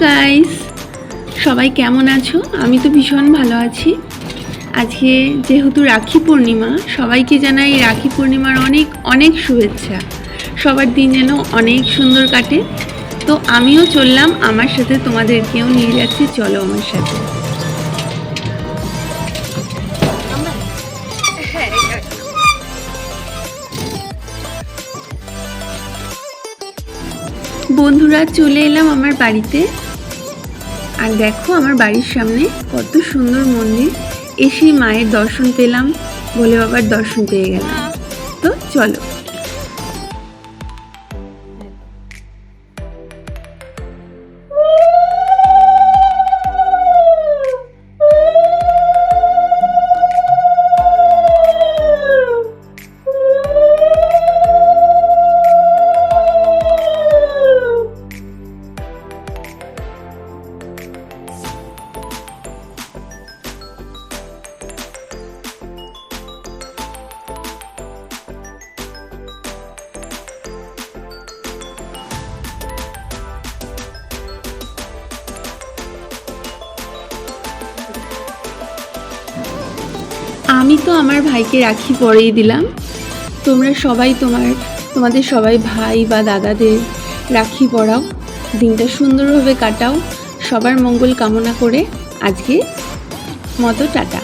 Guys সবাই কেমন আছো? আমি তো ভীষণ ভালো আছি। আজকে যেহেতু রাখি পূর্ণিমা, সবাইকে জানাই রাখি পূর্ণিমার অনেক অনেক শুভেচ্ছা। সবার দিন যেন অনেক সুন্দর কাটে। তো আমিও চললাম, আমার সাথে তোমাদেরকেও নিয়ে যাচ্ছি। চলো আমার সাথে। বন্ধুরা, চলে এলাম আমার বাড়িতে। আর দেখো আমার বাড়ির সামনে কত সুন্দর মন্দির। এসেই মায়ের দর্শন পেলাম, বলে বাবার দর্শন পেয়ে গেলাম। তো চলো। আমি তো আমার ভাইকে রাখি পরেই দিলাম। তোমরা সবাই তোমার, তোমাদের সবাই ভাই বা দাদাদের রাখি পরাও। দিনটা সুন্দরভাবে কাটাও। সবার মঙ্গল কামনা করে আজকে মতো টাটা।